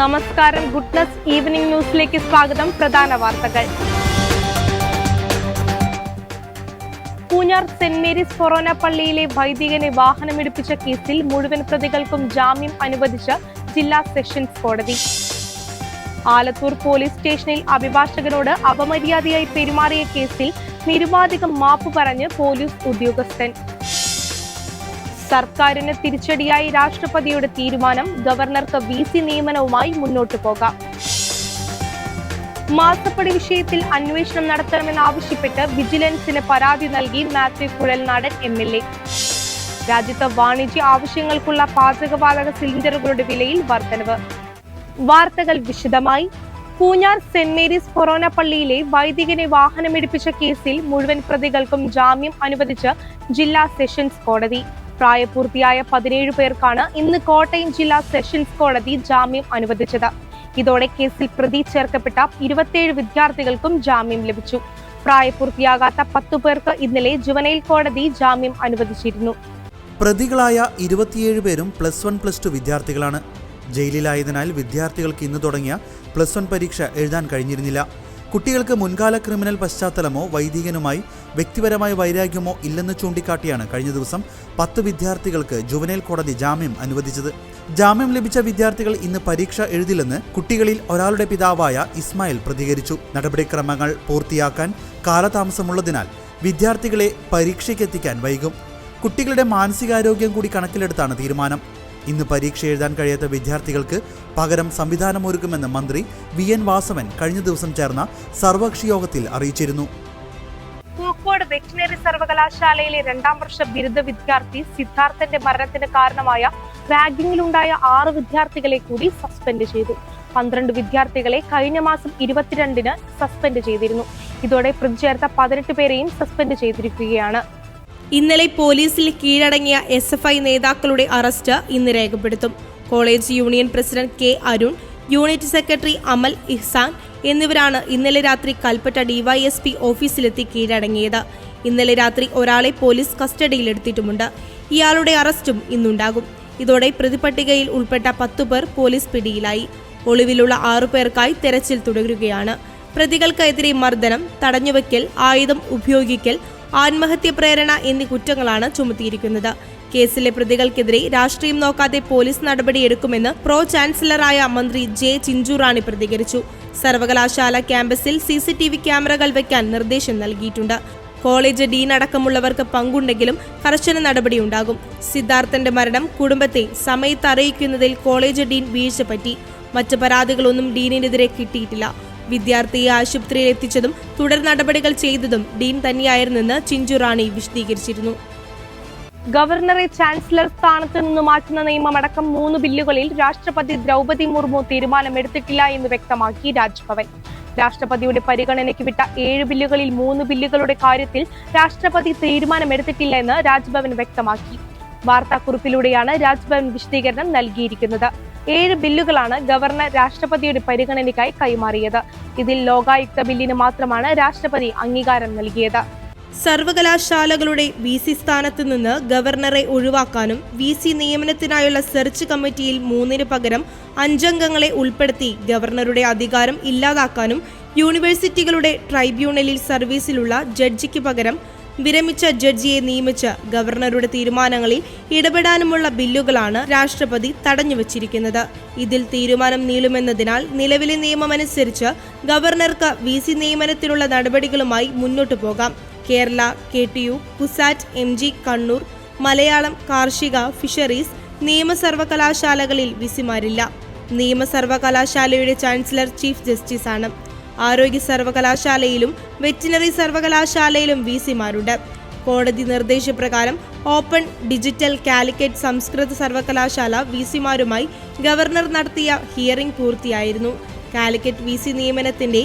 നമസ്കാരം. Goodness evening ന്യൂസിലേക്ക് സ്വാഗതം. പ്രധാന വാർത്തകൾ. പൂഞ്ഞാർ സെന്റ് മേരീസ് ഫൊറോന പള്ളിയിലെ വൈദികനെ വാഹനമിടിപ്പിച്ച കേസിൽ മുഴുവൻ പ്രതികൾക്കും ജാമ്യം അനുവദിച്ച ജില്ലാ സെഷൻസ് കോടതി. ആലത്തൂർ പോലീസ് സ്റ്റേഷനിൽ അഭിഭാഷകനോട് അപമര്യാദയായി പെരുമാറിയ കേസിൽ നിരുപാധികം മാപ്പ് പറഞ്ഞ് പോലീസ് ഉദ്യോഗസ്ഥൻ. സർക്കാരിന് തിരിച്ചടിയായി രാഷ്ട്രപതിയുടെ തീരുമാനം ഗവർണർക്ക് വി സി നിയമനവുമായി മുന്നോട്ടു പോകാം. മാസപ്പടി വിഷയത്തിൽ അന്വേഷണം നടത്തണമെന്നാവശ്യപ്പെട്ട് വിജിലൻസിന് പരാതി നൽകി Mathew Kuzhalnadan M L A. രാജ്യത്ത് വാണിജ്യ ആവശ്യങ്ങൾക്കുള്ള പാചകവാതക സിലിണ്ടറുകളുടെ വിലയിൽ വർധനവ്. വാർത്തകൾ വിശദമായി. പൂഞ്ഞാർ സെന്റ് മേരീസ് ഫൊറോന പള്ളിയിലെ വൈദികനെ വാഹനമിടിപ്പിച്ച കേസിൽ മുഴുവൻ പ്രതികൾക്കും ജാമ്യം അനുവദിച്ച് ജില്ലാ സെഷൻസ് കോടതി. പ്രായപൂർത്തിയായ പതിനേഴ് പേർക്കാണ് ഇന്ന് കോട്ടയം ജില്ലാ സെഷൻസ് കോടതി ജാമ്യം അനുവദിച്ചത്. ഇതോടെ കേസിൽ പ്രതി ചേർക്കപ്പെട്ട ഇരുപത്തിയേഴ് വിദ്യാർത്ഥികൾക്കും ജാമ്യം ലഭിച്ചു. പ്രായപൂർത്തിയാകാത്ത പത്തു പേർക്ക് ഇന്നലെ ജുവനൈൽ കോടതി ജാമ്യം അനുവദിച്ചിരുന്നു. പ്രതികളായ ഇരുപത്തിയേഴ് പേരും പ്ലസ് വൺ പ്ലസ് ടു വിദ്യാർത്ഥികളാണ്. ജയിലിലായതിനാൽ വിദ്യാർത്ഥികൾക്ക് ഇന്ന് തുടങ്ങിയ പ്ലസ് വൺ പരീക്ഷ എഴുതാൻ കഴിഞ്ഞിരുന്നില്ല. കുട്ടികൾക്ക് മുൻകാല ക്രിമിനൽ പശ്ചാത്തലമോ വൈദികനുമായി വ്യക്തിപരമായ വൈരാഗ്യമോ ഇല്ലെന്ന് ചൂണ്ടിക്കാട്ടിയാണ് കഴിഞ്ഞ ദിവസം പത്ത് വിദ്യാർത്ഥികൾക്ക് ജുവനൈൽ കോടതി ജാമ്യം അനുവദിച്ചത്. ജാമ്യം ലഭിച്ച വിദ്യാർത്ഥികൾ ഇന്ന് പരീക്ഷ എഴുതില്ലെന്ന് കുട്ടികളിൽ ഒരാളുടെ പിതാവായ ഇസ്മായിൽ പ്രതികരിച്ചു. നടപടിക്രമങ്ങൾ പൂർത്തിയാക്കാൻ കാലതാമസമുള്ളതിനാൽ വിദ്യാർത്ഥികളെ പരീക്ഷയ്ക്കെത്തിക്കാൻ വൈകും. കുട്ടികളുടെ മാനസികാരോഗ്യം കൂടി കണക്കിലെടുത്താണ് തീരുമാനം. ഇന്ന് പരീക്ഷ എഴുതാൻ കഴിയാത്ത വിദ്യാർത്ഥികൾക്ക് പകരം സംവിധാനമൊരുക്കുമെന്ന് മന്ത്രി വി എൻ വാസവൻ കഴിഞ്ഞ ദിവസം ചേർന്ന സർവകക്ഷി യോഗത്തിൽ അറിയിച്ചിരുന്നു. പൂക്കോട് വെറ്റിനറി സർവകലാശാലയിലെ രണ്ടാം വർഷ ബിരുദ വിദ്യാർത്ഥി സിദ്ധാർത്ഥന്റെ മരണത്തിന് കാരണമായ റാഗിങ്ങിലുണ്ടായ ആറ് വിദ്യാർത്ഥികളെ കൂടി സസ്പെൻഡ് ചെയ്തു. പന്ത്രണ്ട് വിദ്യാർത്ഥികളെ കഴിഞ്ഞ മാസം ഇരുപത്തിരണ്ടിന് സസ്പെൻഡ് ചെയ്തിരുന്നു. ഇതോടെ പ്രതി ചേർത്ത പതിനെട്ട് പേരെയും സസ്പെൻഡ് ചെയ്തിരിക്കുകയാണ്. ഇന്നലെ പോലീസിൽ കീഴടങ്ങിയ എസ് നേതാക്കളുടെ അറസ്റ്റ് ഇന്ന് രേഖപ്പെടുത്തും. College union president K Arun unit secretary Amal Ihsan എന്നിവരാണ് ഇന്നലെ രാത്രി കൽപ്പറ്റ ഡിവൈഎസ്പി ഓഫീസിലെത്തി കീഴടങ്ങിയത്. ഇന്നലെ രാത്രി ഒരാളെ പോലീസ് കസ്റ്റഡിയിലെടുത്തിട്ടുമുണ്ട്. ഇയാളുടെ അറസ്റ്റും ഇന്നുണ്ടാകും. ഇതോടെ പ്രതിപട്ടികയിൽ ഉൾപ്പെട്ട പത്തു പേർ പോലീസ് പിടിയിലായി. ഒളിവിലുള്ള ആറു പേർക്കായി തെരച്ചിൽ തുടരുകയാണ്. പ്രതികൾക്കെതിരെ മർദ്ദനം തടഞ്ഞുവെക്കൽ ആയുധം ഉപയോഗിക്കൽ ആത്മഹത്യ പ്രേരണ എന്നീ കുറ്റങ്ങളാണ് ചുമത്തിയിരിക്കുന്നത്. കേസിലെ പ്രതികൾക്കെതിരെ രാഷ്ട്രീയം നോക്കാതെ പോലീസ് നടപടിയെടുക്കുമെന്ന് പ്രോ ചാൻസലറായ മന്ത്രി ജെ ചിഞ്ചുറാണി പ്രതികരിച്ചു. സർവകലാശാല ക്യാമ്പസിൽ സി സി ടി വി ക്യാമറകൾ വയ്ക്കാൻ നിർദ്ദേശം നൽകിയിട്ടുണ്ട്. കോളേജ് ഡീൻ അടക്കമുള്ളവർക്ക് പങ്കുണ്ടെങ്കിലും കർശന നടപടിയുണ്ടാകും. സിദ്ധാർത്ഥന്റെ മരണം കുടുംബത്തെ സമയത്ത് അറിയിക്കുന്നതിൽ കോളേജ് ഡീൻ വീഴ്ച പറ്റി. മറ്റ് പരാതികളൊന്നും ഡീനിനെതിരെ കിട്ടിയിട്ടില്ല. വിദ്യാർത്ഥിയെ ആശുപത്രിയിൽ എത്തിച്ചതും തുടർ നടപടികൾ ചെയ്തതും ഡീൻ തന്നെയായിരുന്നെന്ന് ചിഞ്ചുറാണി വിശദീകരിച്ചിരുന്നു. ഗവർണറെ ചാൻസലർ സ്ഥാനത്ത് നിന്ന് മാറ്റുന്ന നിയമമടക്കം മൂന്ന് ബില്ലുകളിൽ രാഷ്ട്രപതി ദ്രൗപതി മുർമു തീരുമാനമെടുത്തിട്ടില്ല എന്ന് വ്യക്തമാക്കി രാജ്ഭവൻ. രാഷ്ട്രപതിയുടെ പരിഗണനയ്ക്ക് വിട്ട ഏഴ് ബില്ലുകളിൽ മൂന്ന് ബില്ലുകളുടെ കാര്യത്തിൽ രാഷ്ട്രപതി തീരുമാനമെടുത്തിട്ടില്ല എന്ന് രാജ്ഭവൻ വ്യക്തമാക്കി. വാർത്താക്കുറിപ്പിലൂടെയാണ് രാജ്ഭവൻ വിശദീകരണം നൽകിയിരിക്കുന്നത്. ഏഴ് ബില്ലുകളാണ് ഗവർണർ രാഷ്ട്രപതിയുടെ പരിഗണനയ്ക്കായി കൈമാറിയത്. ഇതിൽ ലോകായുക്ത ബില്ലിന് മാത്രമാണ് രാഷ്ട്രപതി അംഗീകാരം നൽകിയത്. സർവകലാശാലകളുടെ വി സി സ്ഥാനത്ത് നിന്ന് ഗവർണറെ ഒഴിവാക്കാനും വി സി നിയമനത്തിനായുള്ള സെർച്ച് കമ്മിറ്റിയിൽ മൂന്നിന് പകരം അഞ്ചംഗങ്ങളെ ഉൾപ്പെടുത്തി ഗവർണറുടെ അധികാരം ഇല്ലാതാക്കാനും യൂണിവേഴ്സിറ്റികളുടെ ട്രൈബ്യൂണലിൽ സർവീസിലുള്ള ജഡ്ജിക്ക് പകരം വിരമിച്ച ജഡ്ജിയെ നിയമിച്ച് ഗവർണറുടെ തീരുമാനങ്ങളിൽ ഇടപെടാനുമുള്ള ബില്ലുകളാണ് രാഷ്ട്രപതി തടഞ്ഞുവച്ചിരിക്കുന്നത്. ഇതിൽ തീരുമാനം നീളുമെന്നതിനാൽ നിലവിലെ നിയമമനുസരിച്ച് ഗവർണർക്ക് വി സി നിയമനത്തിനുള്ള നടപടികളുമായി മുന്നോട്ടു പോകാം. Kerala K T U CUSAT M G Kannur Malayalam കാർഷിക ഫിഷറീസ് നിയമ സർവകലാശാലകളിൽ വിസിമാരില്ല നിയമ സർവകലാശാലയുടെ ചാൻസലർ ചീഫ് ജസ്റ്റിസാണ്. ആരോഗ്യ സർവകലാശാലയിലും വെറ്റിനറി സർവകലാശാലയിലും വി സിമാരുണ്ട്. കോടതി നിർദ്ദേശപ്രകാരം ഓപ്പൺ ഡിജിറ്റൽ കാലിക്കറ്റ് സംസ്കൃത സർവകലാശാല വി സിമാരുമായി ഗവർണർ നടത്തിയ ഹിയറിംഗ് പൂർത്തിയായിരുന്നു. കാലിക്കറ്റ് വി സി നിയമനത്തിന്റെ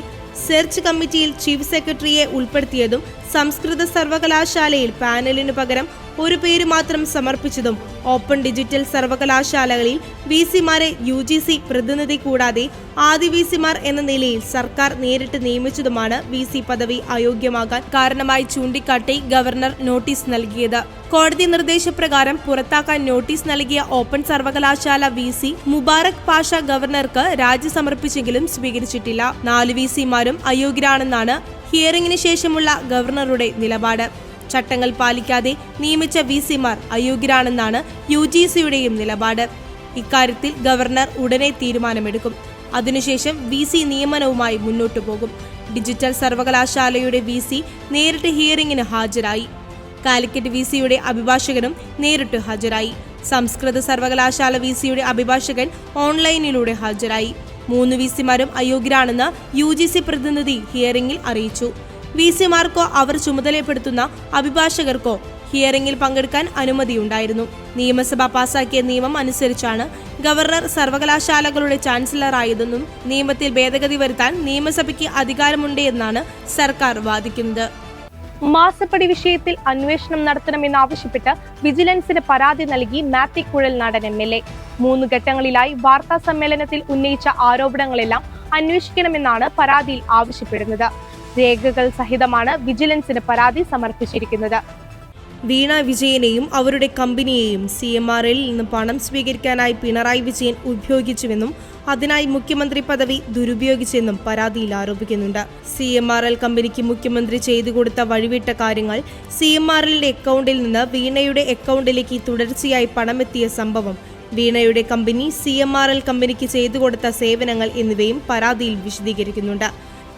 സെർച്ച് കമ്മിറ്റിയിൽ ചീഫ് സെക്രട്ടറിയെ ഉൾപ്പെടുത്തിയതും സംസ്കൃത സർവകലാശാലയിൽ പാനലിനു പകരം ഒരു പേര് മാത്രം സമർപ്പിച്ചതും ഓപ്പൺ ഡിജിറ്റൽ സർവകലാശാലകളിൽ വി സിമാരെ യു ജി സി പ്രതിനിധി കൂടാതെ ആദ്യ വി സിമാർ എന്ന നിലയിൽ സർക്കാർ നേരിട്ട് നിയമിച്ചതുമാണ് വി സി പദവി അയോഗ്യമാകാൻ കാരണമായി ചൂണ്ടിക്കാട്ടി ഗവർണർ നോട്ടീസ് നൽകിയത്. കോടതി നിർദ്ദേശപ്രകാരം പുറത്താക്കാൻ നോട്ടീസ് നൽകിയ ഓപ്പൺ സർവകലാശാല വി സി മുബാറക് പാഷ ഗവർണർക്ക് രാജി സമർപ്പിച്ചെങ്കിലും സ്വീകരിച്ചിട്ടില്ല. നാല് വി സിമാരും അയോഗ്യരാണെന്നാണ് ഹിയറിംഗിന് ശേഷമുള്ള ഗവർണറുടെ നിലപാട്. ചട്ടങ്ങൾ പാലിക്കാതെ നിയമിച്ച വി സിമാർ അയോഗ്യരാണെന്നാണ് യു ജി സിയുടെയും നിലപാട്. ഇക്കാര്യത്തിൽ ഗവർണർ ഉടനെ തീരുമാനമെടുക്കും. അതിനുശേഷം വി സി നിയമനവുമായി മുന്നോട്ടു പോകും. ഡിജിറ്റൽ സർവകലാശാലയുടെ വി സി നേരിട്ട് ഹിയറിംഗിന് ഹാജരായി. കാലിക്കറ്റ് വി സിയുടെ അഭിഭാഷകനും നേരിട്ട് ഹാജരായി. സംസ്കൃത സർവകലാശാല വി സിയുടെ അഭിഭാഷകൻ ഓൺലൈനിലൂടെ ഹാജരായി. മൂന്ന് വി സിമാരും അയോഗ്യരാണെന്ന് യു ജി സി പ്രതിനിധി ഹിയറിംഗിൽ അറിയിച്ചു. വി സിമാർക്കോ അവർ ചുമതലപ്പെടുത്തുന്ന അഭിഭാഷകർക്കോ ഹിയറിംഗിൽ പങ്കെടുക്കാൻ അനുമതിയുണ്ടായിരുന്നു. നിയമസഭ പാസാക്കിയ നിയമം അനുസരിച്ചാണ് ഗവർണർ സർവകലാശാലകളുടെ ചാൻസലറായതെന്നും നിയമത്തിൽ ഭേദഗതി വരുത്താൻ നിയമസഭയ്ക്ക് അധികാരമുണ്ട് എന്നാണ് സർക്കാർ വാദിക്കുന്നത്. മാസപ്പടി വിഷയത്തിൽ അന്വേഷണം നടത്തണമെന്നാവശ്യപ്പെട്ട് വിജിലൻസിന് പരാതി നൽകി മാത്യു നടൻ എം എൽ എ. മൂന്ന് ഘട്ടങ്ങളിലായി വാർത്താ സമ്മേളനത്തിൽ ഉന്നയിച്ച ആരോപണങ്ങളെല്ലാം അന്വേഷിക്കണമെന്നാണ് പരാതിയിൽ ആവശ്യപ്പെടുന്നത്. രേഖകൾ സഹിതമാണ് വിജിലൻസിന് പരാതി സമർപ്പിച്ചിരിക്കുന്നത്. വീണ വിജയനെയും അവരുടെ കമ്പനിയെയും സി എം ആർ എല്ലിൽ നിന്ന് പണം സ്വീകരിക്കാനായി പിണറായി വിജയൻ ഉപയോഗിച്ചുവെന്നും അതിനായി മുഖ്യമന്ത്രി പദവി ദുരുപയോഗിച്ചെന്നും പരാതിയിൽ ആരോപിക്കുന്നുണ്ട്. സി എം ആർ എൽ കമ്പനിക്ക് മുഖ്യമന്ത്രി ചെയ്തു കൊടുത്ത വഴിവിട്ട കാര്യങ്ങൾ സി എം ആർ എല്ലിന്റെ അക്കൗണ്ടിൽ നിന്ന് വീണയുടെ അക്കൗണ്ടിലേക്ക് തുടർച്ചയായി പണമെത്തിയ സംഭവം വീണയുടെ company C M R L കമ്പനിക്ക് ചെയ്തു കൊടുത്ത സേവനങ്ങൾ എന്നിവയും പരാതിയിൽ വിശദീകരിക്കുന്നുണ്ട്.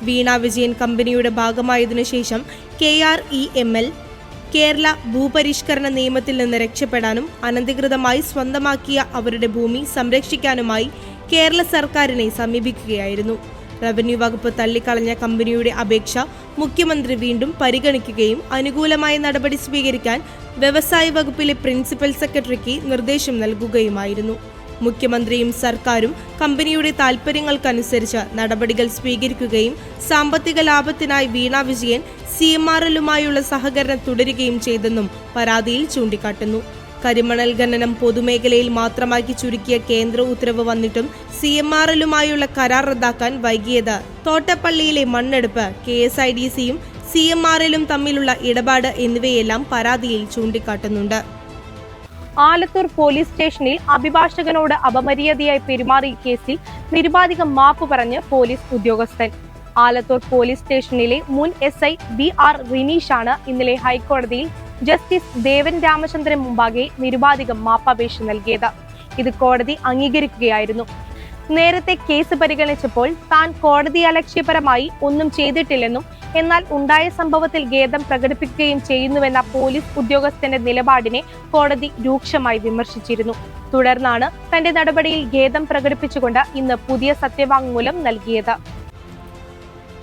വീണ വിജയൻ കമ്പനിയുടെ ഭാഗമായതിനു ശേഷം K R E M L Kerala ഭൂപരിഷ്കരണ നിയമത്തിൽ നിന്ന് രക്ഷപ്പെടാനും അനധികൃതമായി സ്വന്തമാക്കിയ അവരുടെ ഭൂമി സംരക്ഷിക്കാനുമായി കേരള സർക്കാരിനെ സമീപിക്കുകയായിരുന്നു. റവന്യൂ വകുപ്പ് തള്ളിക്കളഞ്ഞ കമ്പനിയുടെ അപേക്ഷ മുഖ്യമന്ത്രി വീണ്ടും പരിഗണിക്കുകയും അനുകൂലമായ നടപടി സ്വീകരിക്കാൻ വ്യവസായ വകുപ്പിലെ പ്രിൻസിപ്പൽ സെക്രട്ടറിക്ക് നിർദ്ദേശം നൽകുകയുമായിരുന്നു. മുഖ്യമന്ത്രിയും സർക്കാരും കമ്പനിയുടെ താൽപ്പര്യങ്ങൾക്കനുസരിച്ച് നടപടികൾ സ്വീകരിക്കുകയും സാമ്പത്തിക ലാഭത്തിനായി Veena Vijayan C M R എല്ലുമായുള്ള സഹകരണം തുടരുകയും ചെയ്തെന്നും പരാതിയിൽ ചൂണ്ടിക്കാട്ടുന്നു. കരിമണൽ ഖനനം പൊതുമേഖലയിൽ മാത്രമാക്കി ചുരുക്കിയ കേന്ദ്ര ഉത്തരവ് വന്നിട്ടും സി എം ആർ എല്ലുമായുള്ള കരാർ റദ്ദാക്കാൻ വൈകിയത് തോട്ടപ്പള്ളിയിലെ മണ്ണെടുപ്പ് കെ എസ് ഐ ഡി സിയും സി എം ആർ എല്ലും തമ്മിലുള്ള ഇടപാട് എന്നിവയെല്ലാം പരാതിയിൽ ചൂണ്ടിക്കാട്ടുന്നുണ്ട്. ആലത്തൂർ പോലീസ് സ്റ്റേഷനിൽ അഭിഭാഷകനോട് അപമര്യാദയായി പെരുമാറിയ കേസിൽ നിരുപാധികം മാപ്പ് പറഞ്ഞ് പോലീസ് ഉദ്യോഗസ്ഥൻ. ആലത്തൂർ പോലീസ് സ്റ്റേഷനിലെ മുൻ എസ് ഐ ബി ആർ റിനീഷാണ് ഇന്നലെ ഹൈക്കോടതിയിൽ ജസ്റ്റിസ് ദേവൻ രാമചന്ദ്രൻ മുമ്പാകെ നിരുപാധികം മാപ്പപേക്ഷ നൽകിയത്. ഇത് കോടതി അംഗീകരിക്കുകയായിരുന്നു. നേരത്തെ കേസ് പരിഗണിച്ചപ്പോൾ താൻ കോടതി അലക്ഷ്യപരമായി ഒന്നും ചെയ്തിട്ടില്ലെന്നും എന്നാൽ ഉണ്ടായ സംഭവത്തിൽ ഖേദം പ്രകടിപ്പിക്കുകയും ചെയ്യുന്നുവെന്ന പോലീസ് ഉദ്യോഗസ്ഥന്റെ നിലപാടിനെ കോടതി രൂക്ഷമായി വിമർശിച്ചിരുന്നു. തുടർന്നാണ് തന്റെ നടപടിയിൽ ഖേദം പ്രകടിപ്പിച്ചുകൊണ്ട് ഇന്ന് പുതിയ സത്യവാങ്മൂലം നൽകിയത്.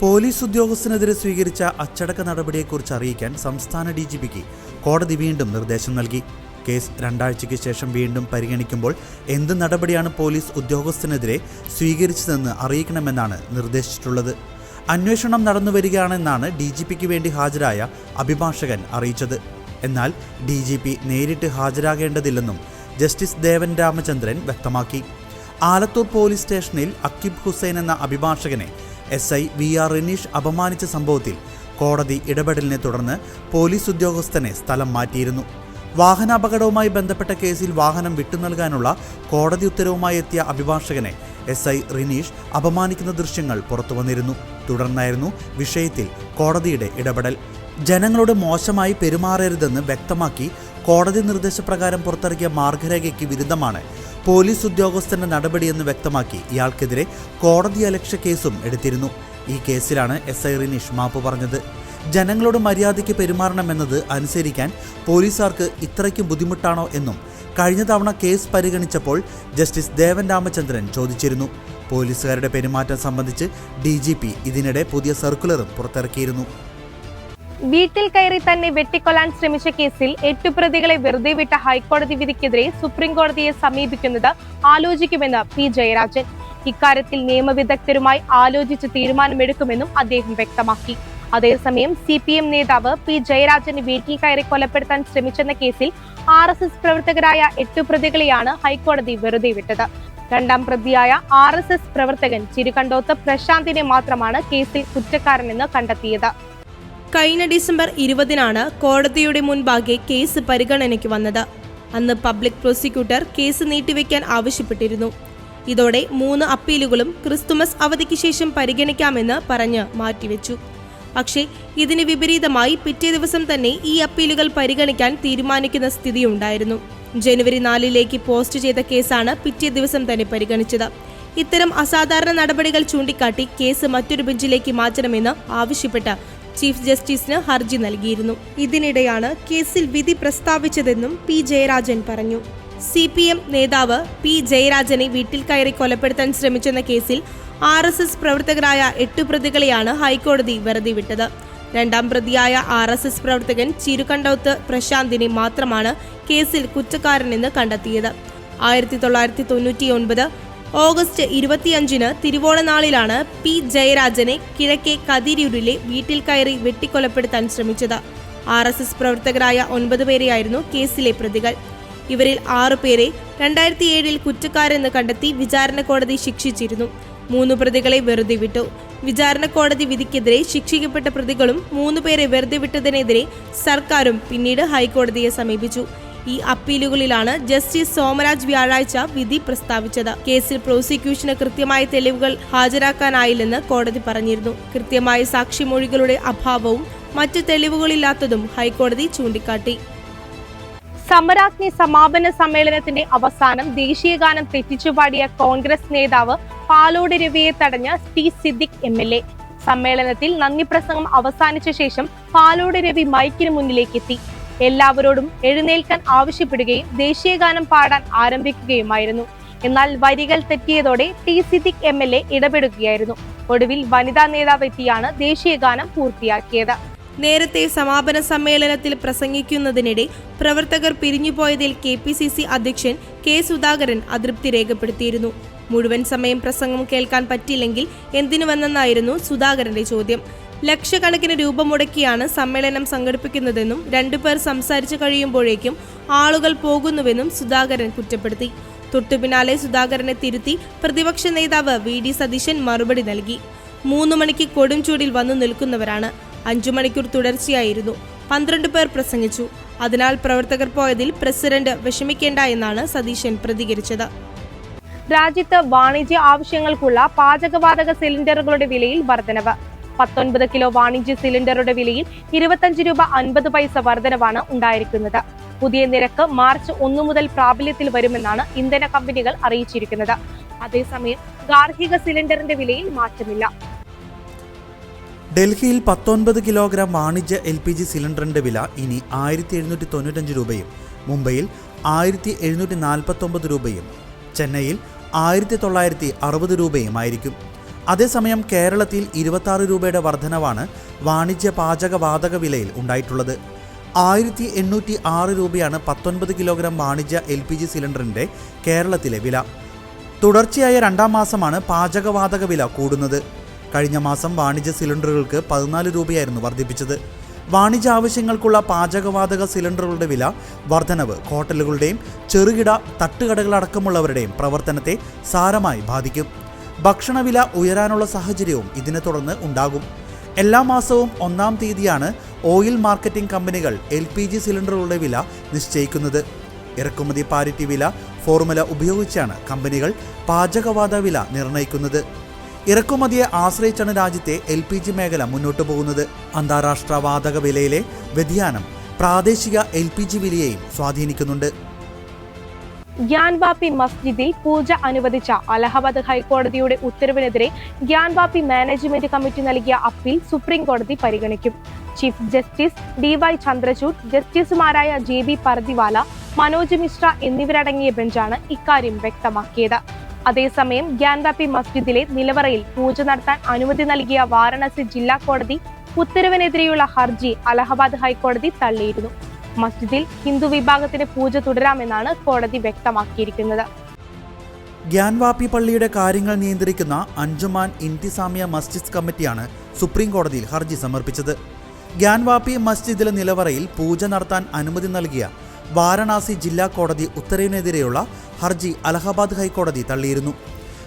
പോലീസ് ഉദ്യോഗസ്ഥനെതിരെ സ്വീകരിച്ച അച്ചടക്ക നടപടിയെക്കുറിച്ച് അറിയിക്കാൻ സംസ്ഥാന ഡി കോടതി വീണ്ടും നിർദ്ദേശം നൽകി. കേസ് രണ്ടാഴ്ചയ്ക്ക് ശേഷം വീണ്ടും പരിഗണിക്കുമ്പോൾ എന്ത് നടപടിയാണ് പോലീസ് ഉദ്യോഗസ്ഥനെതിരെ സ്വീകരിച്ചതെന്ന് അറിയിക്കണമെന്നാണ് നിർദ്ദേശിച്ചിട്ടുള്ളത്. അന്വേഷണം നടന്നുവരികയാണെന്നാണ് ഡി ജി പിക്ക് വേണ്ടി ഹാജരായ അഭിഭാഷകൻ അറിയിച്ചത്. എന്നാൽ ഡി ജി പി നേരിട്ട് ഹാജരാകേണ്ടതില്ലെന്നും ജസ്റ്റിസ് ദേവൻ രാമചന്ദ്രൻ വ്യക്തമാക്കി. ആലത്തൂർ പോലീസ് സ്റ്റേഷനിൽ അക്കിബ് ഹുസൈൻ എന്ന അഭിഭാഷകനെ S I V R Rineesh അപമാനിച്ച സംഭവത്തിൽ കോടതി ഇടപെടലിനെ തുടർന്ന് പോലീസ് ഉദ്യോഗസ്ഥനെ സ്ഥലം മാറ്റിയിരുന്നു. വാഹനാപകടവുമായി ബന്ധപ്പെട്ട കേസിൽ വാഹനം വിട്ടുനൽകാനുള്ള കോടതി ഉത്തരവുമായി എത്തിയ അഭിഭാഷകനെ എസ് ഐ റിനീഷ് അപമാനിക്കുന്ന ദൃശ്യങ്ങൾ പുറത്തു വന്നിരുന്നു. തുടർന്നായിരുന്നു വിഷയത്തിൽ കോടതിയുടെ ഇടപെടൽ. ജനങ്ങളോട് മോശമായി പെരുമാറരുതെന്ന് വ്യക്തമാക്കി കോടതി നിർദ്ദേശപ്രകാരം പുറത്തിറക്കിയ മാർഗരേഖയ്ക്ക് വിരുദ്ധമാണ് പോലീസ് ഉദ്യോഗസ്ഥന്റെ നടപടിയെന്ന് വ്യക്തമാക്കി ഇയാൾക്കെതിരെ കോടതി അലക്ഷ്യ കേസും എടുത്തിരുന്നു. ഈ കേസിലാണ് എസ് ഐ റിനീഷ് മാപ്പ് പറഞ്ഞത്. ജനങ്ങളോട് മര്യാദയ്ക്ക് പെരുമാറണമെന്നത് അനുസരിക്കാൻ പോലീസുകാർക്ക് ഇത്രയ്ക്കും ബുദ്ധിമുട്ടാണോ എന്നും കഴിഞ്ഞ തവണ കേസ് പരിഗണിച്ചപ്പോൾ ജസ്റ്റിസ് ദേവൻ രാമചന്ദ്രൻ ചോദിച്ചിരുന്നു. പോലീസുകാരുടെ പെരുമാറ്റം സംബന്ധിച്ച് ഡി ജി പി ഇതിനിടെ പുതിയ സർക്കുലറും പുറത്തിറക്കിയിരുന്നു. വീട്ടിൽ കയറി തന്നെ വെട്ടിക്കൊല്ലാൻ ശ്രമിച്ച കേസിൽ എട്ട് പ്രതികളെ വെറുതെ വിട്ട ഹൈക്കോടതി വിധിക്കെതിരെ സുപ്രീം കോടതിയെ സമീപിക്കുന്നത് ആലോചിക്കുമെന്ന് പി ജയരാജൻ. ഇക്കാര്യത്തിൽ നിയമവിദഗ്ധരുമായി ആലോചിച്ച് തീരുമാനമെടുക്കുമെന്നും അദ്ദേഹം വ്യക്തമാക്കി. അതേസമയം സി പി എം നേതാവ് പി ജയരാജന് വീട്ടിൽ കയറി കൊലപ്പെടുത്താൻ ശ്രമിച്ചെന്ന കേസിൽ ആർ എസ് എസ് പ്രവർത്തകരായ എട്ടു പ്രതികളെയാണ് ഹൈക്കോടതി വെറുതെ വിട്ടത്. രണ്ടാം പ്രതിയായ ആർ എസ് എസ് പ്രവർത്തകൻ ചിരുകണ്ടോത്ത് പ്രശാന്തിനെ മാത്രമാണ് കേസിൽ കുറ്റക്കാരനെന്ന് കണ്ടെത്തിയത്. കഴിഞ്ഞ ഡിസംബർ ഇരുപതിനാണ് കോടതിയുടെ മുൻപാകെ കേസ് പരിഗണനയ്ക്ക് വന്നത്. അന്ന് പബ്ലിക് പ്രോസിക്യൂട്ടർ കേസ് നീട്ടിവെക്കാൻ ആവശ്യപ്പെട്ടിരുന്നു. ഇതോടെ മൂന്ന് അപ്പീലുകളും ക്രിസ്തുമസ് അവധിക്ക് ശേഷം പരിഗണിക്കാമെന്ന് പറഞ്ഞ് മാറ്റിവെച്ചു. പക്ഷേ ഇതിന് വിപരീതമായി പിറ്റേ ദിവസം തന്നെ ഈ അപ്പീലുകൾ പരിഗണിക്കാൻ തീരുമാനിക്കുന്ന സ്ഥിതിയുണ്ടായിരുന്നു. ജനുവരി നാലിലേക്ക് പോസ്റ്റ് ചെയ്ത കേസാണ് പിറ്റേ ദിവസം തന്നെ പരിഗണിച്ചത്. ഇത്തരം അസാധാരണ നടപടികൾ ചൂണ്ടിക്കാട്ടി കേസ് മറ്റൊരു ബെഞ്ചിലേക്ക് മാറ്റണമെന്ന് ആവശ്യപ്പെട്ട് ചീഫ് ജസ്റ്റിസിന് ഹർജി നൽകിയിരുന്നു. ഇതിനിടെയാണ് കേസിൽ വിധി പ്രസ്താവിച്ചതെന്നും പി ജയരാജൻ പറഞ്ഞു. സി പി എം നേതാവ് പി ജയരാജനെ വീട്ടിൽ കയറി കൊലപ്പെടുത്താൻ ശ്രമിച്ചെന്ന കേസിൽ ആർ എസ് എസ് പ്രവർത്തകരായ എട്ട് പ്രതികളെയാണ് ഹൈക്കോടതി വെറുതെ വിട്ടത് രണ്ടാം പ്രതിയായ ആർ എസ് എസ് പ്രവർത്തകൻ ചിരുകണ്ടോത്ത് പ്രശാന്തിനെ മാത്രമാണ് കേസിൽ കുറ്റക്കാരനെന്ന് കണ്ടെത്തിയത്. ആയിരത്തി തൊള്ളായിരത്തി തൊണ്ണൂറ്റി ഒൻപത് ഓഗസ്റ്റ് ഇരുപത്തിയഞ്ചിന് തിരുവോണനാളിലാണ് പി. ജയരാജനെ കിഴക്കേ കതിരൂരിലെ വീട്ടിൽ കയറി വെട്ടിക്കൊലപ്പെടുത്താൻ ശ്രമിച്ചത്. ആർ എസ് എസ് പ്രവർത്തകരായ ഒൻപത് പേരെയായിരുന്നു കേസിലെ പ്രതികൾ. ഇവരിൽ ആറു പേരെ രണ്ടായിരത്തി ഏഴിൽ കുറ്റക്കാരെന്ന് കണ്ടെത്തി വിചാരണ കോടതി ശിക്ഷിച്ചിരുന്നു. മൂന്ന് പ്രതികളെ വെറുതെ വിട്ടു. വിചാരണ കോടതി വിധിക്കെതിരെ ശിക്ഷിക്കപ്പെട്ട പ്രതികളും മൂന്ന് പേരെ വെറുതെ വിട്ടതിനെതിരെ സർക്കാരും പിന്നീട് ഹൈക്കോടതിയെ സമീപിച്ചു. ഈ അപ്പീലുകളിലാണ് ജസ്റ്റിസ് സോമരാജ് വ്യാഴാഴ്ച വിധി പ്രസ്താവിച്ചത്. കേസിൽ പ്രോസിക്യൂഷന് കൃത്യമായ തെളിവുകൾ ഹാജരാക്കാനായില്ലെന്ന് കോടതി പറഞ്ഞിരുന്നു. കൃത്യമായ സാക്ഷിമൊഴികളുടെ അഭാവവും മറ്റ് തെളിവുകളില്ലാത്തതും ഹൈക്കോടതി ചൂണ്ടിക്കാട്ടി. സമരാഗ്നി സമാപന സമ്മേളനത്തിന്റെ അവസാനം ദേശീയഗാനം തെറ്റിച്ചു പാടിയ കോൺഗ്രസ് നേതാവ് പാലോട് രവിയെ തടഞ്ഞ T Siddique M L A. സമ്മേളനത്തിൽ നന്ദി പ്രസംഗം അവസാനിച്ച ശേഷം പാലോട് രവി മൈക്കിന് മുന്നിലേക്ക് എത്തി. എല്ലാവരോടും എഴുന്നേൽക്കാൻ ആവശ്യപ്പെടുകയും ദേശീയഗാനം പാടാൻ ആരംഭിക്കുകയുമായിരുന്നു. എന്നാൽ വരികൾ തെറ്റിയതോടെ T Siddique M L A ഇടപെടുകയായിരുന്നു. ഒടുവിൽ വനിതാ നേതാവ് എത്തിയാണ് ദേശീയഗാനം പൂർത്തിയാക്കിയത്. നേരത്തെ സമാപന സമ്മേളനത്തിൽ പ്രസംഗിക്കുന്നതിനിടെ പ്രവർത്തകർ പിരിഞ്ഞുപോയതിൽ കെ പി സി സി അധ്യക്ഷൻ കെ സുധാകരൻ അതൃപ്തി രേഖപ്പെടുത്തിയിരുന്നു. മുഴുവൻ സമയം പ്രസംഗം കേൾക്കാൻ പറ്റില്ലെങ്കിൽ എന്തിനുവെന്നായിരുന്നു സുധാകരന്റെ ചോദ്യം. ലക്ഷക്കണക്കിന് രൂപ മുടക്കിയാണ് സമ്മേളനം സംഘടിപ്പിക്കുന്നതെന്നും രണ്ടുപേർ സംസാരിച്ചു കഴിയുമ്പോഴേക്കും ആളുകൾ പോകുന്നുവെന്നും സുധാകരൻ കുറ്റപ്പെടുത്തി. തൊട്ടുപിന്നാലെ സുധാകരനെ തിരുത്തി പ്രതിപക്ഷ നേതാവ് വി ഡി സതീശൻ മറുപടി നൽകി. മൂന്ന് മണിക്ക് കൊടും ചൂടിൽ വന്നു നിൽക്കുന്നവരാണ്. അഞ്ചു മണിക്കൂർ തുടർച്ചയായിരുന്നു. പന്ത്രണ്ട് പേർ പ്രസംഗിച്ചു. അതിനാൽ പ്രവർത്തകർ പോയതിൽ പ്രസിഡന്റ് വിഷമിക്കേണ്ട എന്നാണ് സതീശൻ പ്രതികരിച്ചത്. രാജ്യത്ത് വാണിജ്യ ആവശ്യങ്ങൾക്കുള്ള പാചകവാതക സിലിണ്ടറുകളുടെ വിലയിൽ വർധനവ്. പത്തൊൻപത് കിലോ വാണിജ്യ സിലിണ്ടറുടെ വിലയിൽ ഇരുപത്തഞ്ച് രൂപ അൻപത് പൈസ വർധനവാണ് ഉണ്ടായിരിക്കുന്നത്. പുതിയ നിരക്ക് മാർച്ച് ഒന്ന് മുതൽ പ്രാബല്യത്തിൽ വരുമെന്നാണ് ഇന്ധന കമ്പനികൾ അറിയിച്ചിരിക്കുന്നത്. അതേസമയം ഗാർഹിക സിലിണ്ടറിന്റെ വിലയിൽ മാറ്റമില്ല. ഡൽഹിയിൽ പത്തൊൻപത് കിലോഗ്രാം വാണിജ്യ എൽ പി ജി സിലിണ്ടറിന്റെ വില ഇനി ആയിരത്തി എഴുന്നൂറ്റി തൊണ്ണൂറ്റഞ്ച് രൂപയും മുംബൈയിൽ ആയിരത്തി എഴുന്നൂറ്റി നാൽപ്പത്തൊമ്പത് രൂപയും ചെന്നൈയിൽ ആയിരത്തി തൊള്ളായിരത്തി അറുപത് രൂപയും ആയിരിക്കും. അതേസമയം കേരളത്തിൽ ഇരുപത്തി രൂപയുടെ വർധനവാണ് വാണിജ്യ പാചക വാതക വിലയിൽ ഉണ്ടായിട്ടുള്ളത്. ആയിരത്തി എണ്ണൂറ്റി ആറ് രൂപയാണ് പത്തൊൻപത് കിലോഗ്രാം വാണിജ്യ എൽ പി ജി സിലിണ്ടറിന്റെ കേരളത്തിലെ വില. തുടർച്ചയായ രണ്ടാം മാസമാണ് പാചകവാതക വില കൂടുന്നത്. കഴിഞ്ഞ മാസം വാണിജ്യ സിലിണ്ടറുകൾക്ക് പതിനാല് രൂപയായിരുന്നു വർദ്ധിപ്പിച്ചത്. വാണിജ്യ ആവശ്യങ്ങൾക്കുള്ള പാചകവാതക സിലിണ്ടറുകളുടെ വില വർധനവ് ഹോട്ടലുകളുടെയും ചെറുകിട തട്ടുകടകളടക്കമുള്ളവരുടെയും പ്രവർത്തനത്തെ സാരമായി ബാധിക്കും. ഭക്ഷണവില ഉയരാനുള്ള സാഹചര്യവും ഇതിനെ തുടർന്ന് ഉണ്ടാകും. എല്ലാ മാസവും ഒന്നാം തീയതിയാണ് ഓയിൽ മാർക്കറ്റിംഗ് കമ്പനികൾ എൽ പി ജി സിലിണ്ടറുകളുടെ വില നിശ്ചയിക്കുന്നത്. ഇറക്കുമതി പാരിറ്റി വില ഫോർമുല ഉപയോഗിച്ചാണ് കമ്പനികൾ പാചകവാത വില നിർണയിക്കുന്നത്. ഇറക്കുമതിയെ ആശ്രയിച്ചാണ് രാജ്യത്തെ എൽ പി ജി മേഖല മുന്നോട്ടു പോകുന്നത്. അന്താരാഷ്ട്ര വാതക വിലയിലെ വ്യതിയാനം പ്രാദേശിക എൽ പി ജി വിലയെയും സ്വാധീനിക്കുന്നുണ്ട്. ഗ്യാൻവാപ്പി മസ്ജിദിൽ പൂജ അനുവദിച്ച അലഹബാദ് ഹൈക്കോടതിയുടെ ഉത്തരവിനെതിരെ ഗ്യാൻവാപ്പി മാനേജ്മെന്റ് കമ്മിറ്റി നൽകിയ അപ്പീൽ സുപ്രീം കോടതി പരിഗണിക്കും. Chief justice D Y Chandrachud ജസ്റ്റിസുമാരായ ജെ ബി പർദിവാല മനോജ് മിശ്ര എന്നിവരടങ്ങിയ ബെഞ്ചാണ് ഇക്കാര്യം വ്യക്തമാക്കിയത്. അതേസമയം ഗ്യാൻവാപ്പി മസ്ജിദിലെ നിലവറയിൽ പൂജ നടത്താൻ അനുമതി നൽകിയ വാരണാസി ജില്ലാ കോടതി ഉത്തരവിനെതിരെയുള്ള ഹർജി അലഹബാദ് ഹൈക്കോടതി തള്ളിയിരുന്നു. മസ്ജിദിൽ ഹിന്ദു വിഭാഗത്തിന് പൂജ തുടരാമെന്നാണ് കോടതി വ്യക്തമാക്കിയിരിക്കുന്നത്. ഗ്യാൻവാപ്പി പള്ളിയുടെ കാര്യങ്ങൾ നിയന്ത്രിക്കുന്ന അഞ്ചുമാൻ ഇന്തിസാമിയ മസ്ജിദ് കമ്മിറ്റിയാണ് സുപ്രീം കോടതിയിൽ ഹർജി സമർപ്പിച്ചത്. ഗ്യാൻവാപ്പി മസ്ജിദിലെ നിലവറയിൽ പൂജ നടത്താൻ അനുമതി നൽകിയ വാരണാസി ജില്ലാ കോടതി ഉത്തരവിനെതിരെയുള്ള ഹർജി അലഹബാദ് ഹൈക്കോടതി തള്ളിയിരുന്നു.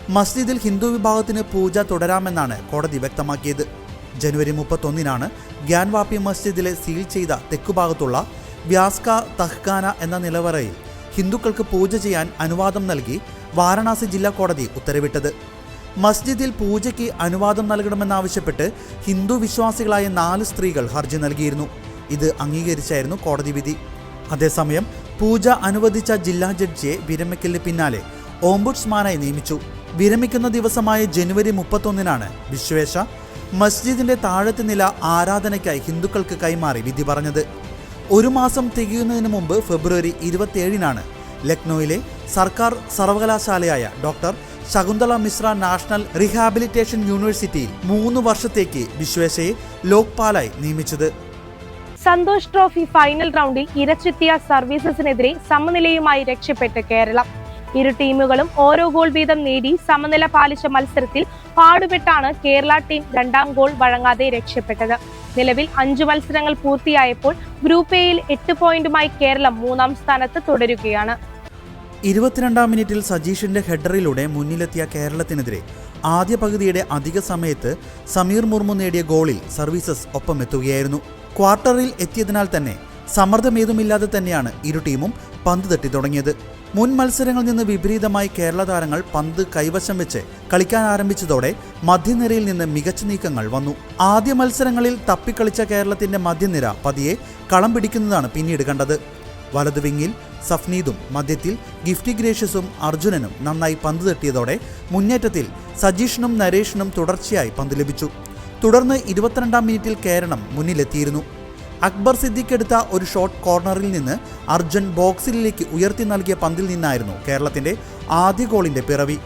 മസ്ജിദിൽ ഹിന്ദു വിഭാഗത്തിന് പൂജ തുടരാമെന്നാണ് കോടതി വ്യക്തമാക്കിയത്. ജനുവരി മുപ്പത്തൊന്നിനാണ് ഗ്യാൻവാപ്പി മസ്ജിദിലെ സീൽ ചെയ്ത തെക്കുഭാഗത്തുള്ള വ്യാസ്ക തഹ്ഖാന എന്ന നിലവറയിൽ ഹിന്ദുക്കൾക്ക് പൂജ ചെയ്യാൻ അനുവാദം നൽകി വാരണാസി ജില്ലാ കോടതി ഉത്തരവിട്ടത്. മസ്ജിദിൽ പൂജയ്ക്ക് അനുവാദം നൽകണമെന്നാവശ്യപ്പെട്ട് ഹിന്ദു വിശ്വാസികളായ നാല് സ്ത്രീകൾ ഹർജി നൽകിയിരുന്നു. ഇത് അംഗീകരിച്ചായിരുന്നു കോടതി വിധി. അതേസമയം പൂജ അനുവദിച്ച ജില്ലാ ജഡ്ജിയെ വിരമിക്കലിന് പിന്നാലെ ഓംബുഡ്സ്മാനായി നിയമിച്ചു. വിരമിക്കുന്ന ദിവസമായ ജനുവരി മുപ്പത്തൊന്നിനാണ് വിശ്വേഷ മസ്ജിദിന്റെ താഴത്തെ നില ആരാധനയ്ക്കായി ഹിന്ദുക്കൾക്ക് കൈമാറി വിധി പറഞ്ഞത്. ഒരു മാസം തികയുന്നതിന് മുമ്പ് ഫെബ്രുവരി ഇരുപത്തിയേഴിനാണ് ലക്നൌവിലെ സർക്കാർ സർവകലാശാലയായ doctor Shakuntala Mishra national rehabilitation യൂണിവേഴ്സിറ്റിയിൽ മൂന്ന് വർഷത്തേക്ക് വിശ്വേഷയെ ലോക്പാലായി നിയമിച്ചത്. സന്തോഷ് ട്രോഫി ഫൈനൽ റൗണ്ടിൽ ഇരച്ചെത്തിയ സർവീസസിനെതിരെ സമനിലയുമായി രക്ഷപ്പെട്ട് കേരളം. ഇരു ടീമുകളും ഓരോ ഗോൾ വീതം നേടി സമനില പാലിച്ച മത്സരത്തിൽ പാടുപെട്ടാണ് കേരള ടീം രണ്ടാം ഗോൾ വഴങ്ങാതെ രക്ഷപ്പെട്ടത്. നിലവിൽ അഞ്ചു മത്സരങ്ങൾ പൂർത്തിയായപ്പോൾ ഗ്രൂപ്പ് എയിൽ എട്ട് പോയിന്റുമായി കേരളം മൂന്നാം സ്ഥാനത്ത് തുടരുകയാണ്. ഇരുപത്തിരണ്ടാം മിനിറ്റിൽ സജീഷിന്റെ ഹെഡറിലൂടെ മുന്നിലെത്തിയ കേരളത്തിനെതിരെ ആദ്യ പകുതിയുടെ അധിക സമയത്ത് സമീർ മുർമു നേടിയ ഗോളിൽ സർവീസസ് ഒപ്പമെത്തുകയായിരുന്നു. ക്വാർട്ടറിൽ എത്തിയതിനാൽ തന്നെ സമ്മർദ്ദമേതുമില്ലാതെ തന്നെയാണ് ഇരു ടീമും പന്ത് തട്ടി തുടങ്ങിയത്. മുൻ മത്സരങ്ങളിൽ നിന്ന് വിപരീതമായി കേരള താരങ്ങൾ പന്ത് കൈവശം വെച്ച് കളിക്കാൻ ആരംഭിച്ചതോടെ മധ്യനിരയിൽ നിന്ന് മികച്ച നീക്കങ്ങൾ വന്നു. ആദ്യ മത്സരങ്ങളിൽ തപ്പിക്കളിച്ച കേരളത്തിന്റെ മധ്യനിര പതിയെ കളം പിടിക്കുന്നതാണ് പിന്നീട് കണ്ടത്. വലതു വിങ്ങിൽ സഫ്നീദും മധ്യത്തിൽ ഗിഫ്റ്റി ഗ്രേഷ്യസും അർജുനനും നന്നായി പന്ത് തട്ടിയതോടെ മുന്നേറ്റത്തിൽ സജീഷിനും നരേഷിനും തുടർച്ചയായി പന്ത് ലഭിച്ചു. തുടർന്ന് ഇരുപത്തിരണ്ടാം മിനിറ്റിൽ കേരളം മുന്നിലെത്തിയിരുന്നു. അക്ബർ സിദ്ദിഖ് എടുത്ത ഒരു ഷോട്ട് കോർണറിൽ നിന്ന് അർജുൻ ബോക്സിലേക്ക് ഉയർത്തി നൽകിയ പന്തിൽ നിന്നായിരുന്നു കേരളത്തിന്റെ ആദ്യ ഗോളിന്റെ പിറവി.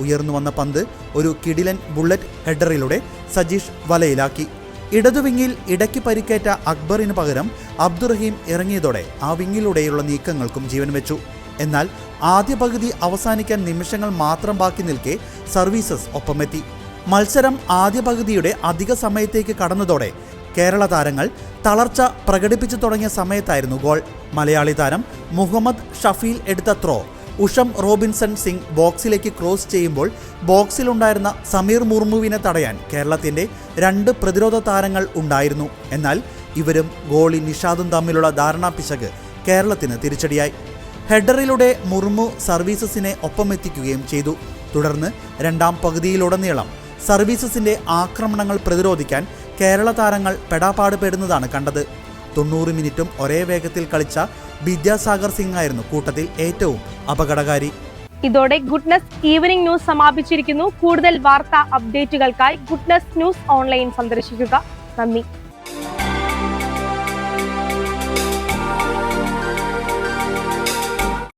ഉയർന്നു വന്ന പന്ത് ഒരു കിടിലൻ ബുള്ളറ്റ് ഹെഡറിലൂടെ സജീഷ് വലയിലാക്കി. ഇടതു വിങ്ങിൽ ഇടയ്ക്ക് പരിക്കേറ്റ അക്ബറിന് പകരം അബ്ദുറഹീം ഇറങ്ങിയതോടെ ആ വിങ്ങിലൂടെയുള്ള നീക്കങ്ങൾക്കും ജീവൻ വെച്ചു. എന്നാൽ ആദ്യ പകുതി അവസാനിക്കാൻ നിമിഷങ്ങൾ മാത്രം ബാക്കി നിൽക്കെ സർവീസസ് ഒപ്പമെത്തി. മത്സരം ആദ്യ പകുതിയുടെ അധിക സമയത്തേക്ക് കടന്നതോടെ കേരള താരങ്ങൾ തളർച്ച പ്രകടിപ്പിച്ചു തുടങ്ങിയ സമയത്തായിരുന്നു ഗോൾ. മലയാളി താരം മുഹമ്മദ് ഷഫീൽ എടുത്ത ത്രോ ഉഷം റോബിൻസൺ സിംഗ് ബോക്സിലേക്ക് ക്രോസ് ചെയ്യുമ്പോൾ ബോക്സിലുണ്ടായിരുന്ന സമീർ മുർമുവിനെ തടയാൻ കേരളത്തിന്റെ രണ്ട് പ്രതിരോധ താരങ്ങൾ ഉണ്ടായിരുന്നു. എന്നാൽ ഇവരും ഗോളി നിഷാദും തമ്മിലുള്ള ധാരണാ പിശക് കേരളത്തിന് തിരിച്ചടിയായി. ഹെഡറിലൂടെ മുർമു സർവീസസിനെ ഒപ്പമെത്തിക്കുകയും ചെയ്തു. തുടർന്ന് രണ്ടാം പകുതിയിലുടനീളം സർവീസസിന്റെ ആക്രമണങ്ങൾ പ്രതിരോധിക്കാൻ കേരള താരങ്ങൾ പെടാപ്പാട് പെടുന്നതാണ് കണ്ടത്. തൊണ്ണൂറ് മിനിറ്റും ഒരേ വേഗത്തിൽ കളിച്ച വിദ്യാസാഗർ സിംഗ് ആയിരുന്നു കൂട്ടത്തിൽ ഏറ്റവും അപകടകാരി. ഇതോടെ ഗുഡ്നസ് ഈവനിംഗ് ന്യൂസ് സമാപിച്ചിരിക്കുന്നു. കൂടുതൽ വാർത്താ അപ്ഡേറ്റുകൾക്കായി ഗുഡ്നസ് ന്യൂസ് ഓൺലൈൻ സന്ദർശിക്കുക. നന്ദി.